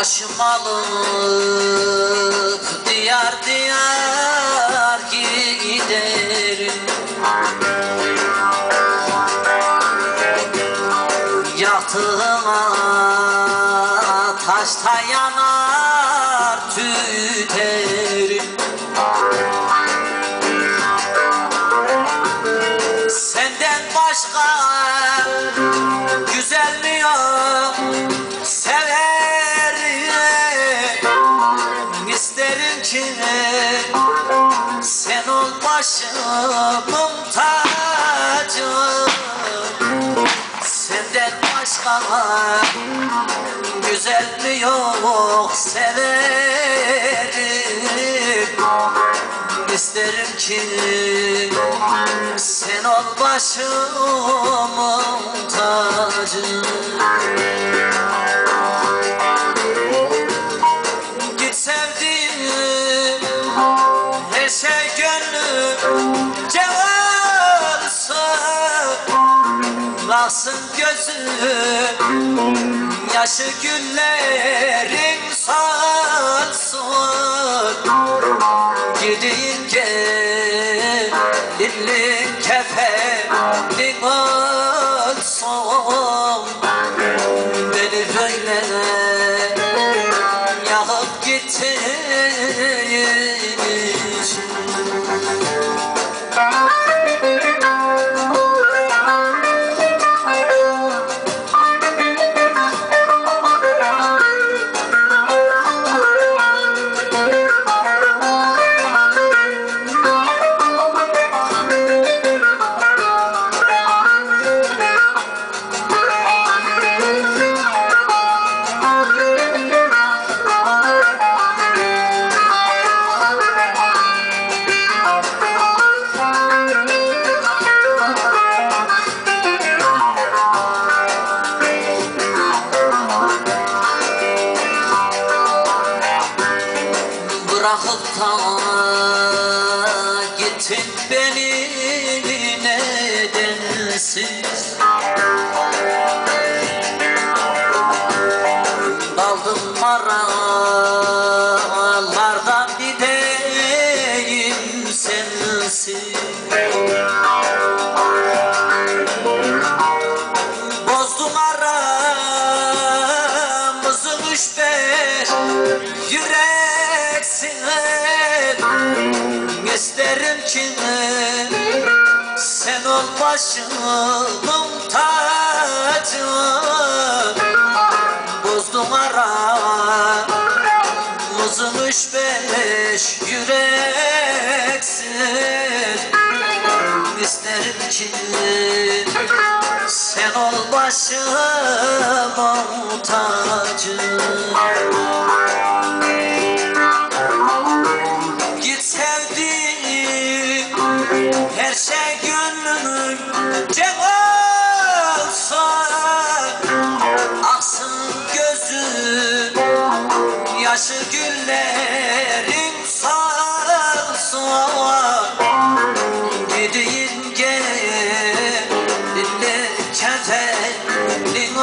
Başım alıp diyar diyar giderim. Yaktığıma taşta yanar Ki sen ol başımın tacı. Senden başka güzel mi yok severim. İsterim ki sen ol başımın tacı Baksın gözüm yaşı günlerin sansın Gideyim gelinlik kefenlik olsun Beni böyle Bırakıp da gittin beni nedensiz Daldım maralardan gideyim sensiz. Bozdun aramızı üç beş yüreksin İsterim ki sen ol başımın tacı Bozdun aramızı üç beş yüreksin. İsterim ki sen ol başımın tacı gönlümün olsun Aksın yaşı güllerin Gideyim gelinle kefenin